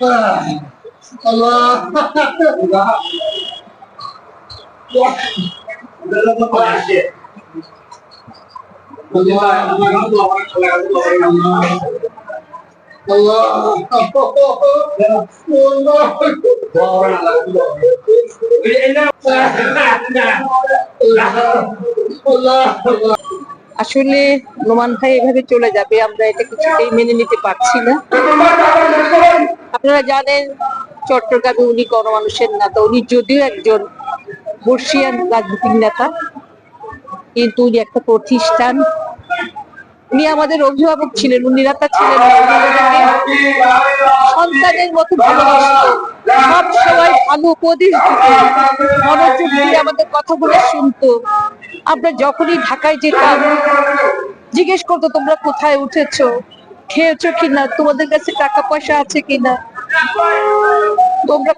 Ah. আসলে নোমান ভাই এভাবে চলে যাবে, আমরা এটা কিছুতেই মেনে নিতে পারছি না। আপনারা জানেন চট্টগ্রামে উনি গণমানুষের নেতা। উনি যদিও একজন বর্ষিয়ান রাজনীতির নেতা, কিন্তু উনি একটা প্রতিষ্ঠান। উনি আমাদের অভিভাবক ছিলেন, উনি নেতা ছিলেন। সন্তানের মতো সব সময় ভালো উপদেশ দিত। মনোযোগ দিয়ে আমাদের কথাগুলো শুনতো। আমরা যখনই ঢাকায় যেতাম, জিজ্ঞেস করতো, তোমরা কোথায় উঠেছো? খেয়েছো কিনা? তোমাদের কাছে টাকা পয়সা আছে কিনা? তোমরা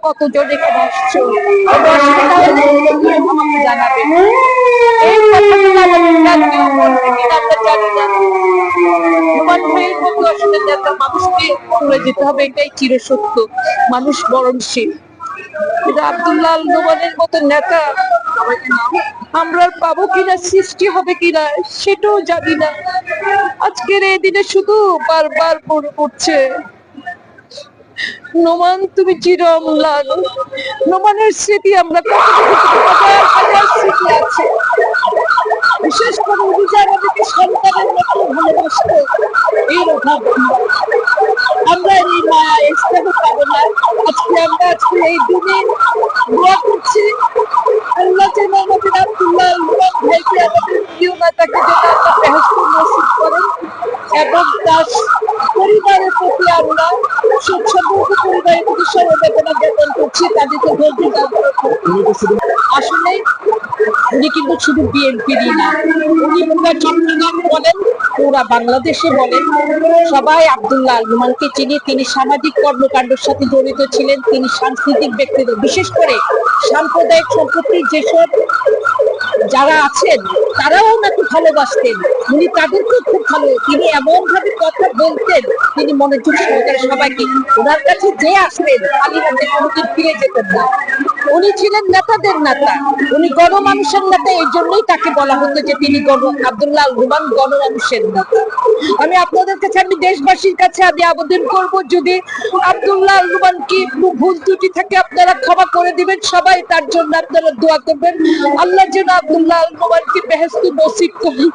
জানাবে। জানি না হুমান ভাইয়ের মতো নেতা মানুষকে চলে যেতে হবে এটাই চিরসত্য। মানুষ মরণশীল। কিন্তু আব্দুল্লাহ আল নোমানের মতো নেতা আমরা পাবো কিনা সৃষ্টি হবে কিনা সেটাও জানি না। আজকের এই দিনে শুধু বারবার মনে পড়ছে। নোমান, তুমি চিরম্লান নোমানের স্মৃতি আমরা হাজার হাজার স্মৃতি আছে। বিশেষ করে যে আমাদেরকে সন্তানের মতো ভালোবাসতো এই অভাব আমরা এই মায়া স্থানে পাবো না আজকে আমরা আজকে এই দিনে দোয়া করছি। আল্লাহ যেন আমাদের আব্দুল্লাহ আলমান ভাইকে আমাদের প্রিয় নেতাকে যেন আল্লাহ বেহেস্ত নসিব করেন এবং তার পরিবারের প্রতি আমরা স্বচ্ছন্দ পরিবারের প্রতি সমবেদনা জ্ঞাপন করছি, তাদেরকে বলতে আসলে উনি কিন্তু শুধু বিএনপিরই না, উনি পুরা চট্টগ্রাম বলেন, পুরা বাংলাদেশে বলেন, সবাই আবদুল্লাহ আল নোমানকে চিনি, তিনি সামাজিক কর্মকাণ্ডের সাথে জড়িত ছিলেন, তিনি সাংস্কৃতিক ব্যক্তিত্ব, বিশেষ করে সাম্প্রদায়িক সম্পত্তির যেসব যারা আছেন, তারাও নাকি ভালোবাসতেন। উনি তাদেরকেও খুব ভালো তিনি এমন ভাবে কথা বলতেন, তিনি মনে সহকারে সবাইকে ওনার কাছে যে আসবেন হাতে কোনোদিন ফিরে যেতেন না। উনি ছিলেন নেতাদের নেতা। উনি গণমানুষের নেতা, এই জন্যই তাকে বলা হতো যে তিনি আব্দুল্লাহ রুমান গণমানুষের নেতা। আমি আপনাদের কাছে আমি দেশবাসীর কাছে আমি আবেদন করব, যদি আব্দুল্লাহ রুমান কি ভুল ত্রুটি থাকে আপনারা ক্ষমা করে দিবেন, সবাই তার জন্য আপনারা দোয়া করবেন। আল্লাহ যেন আব্দুল্লাহ রুমানকে বেহেস্ত নসিব করেন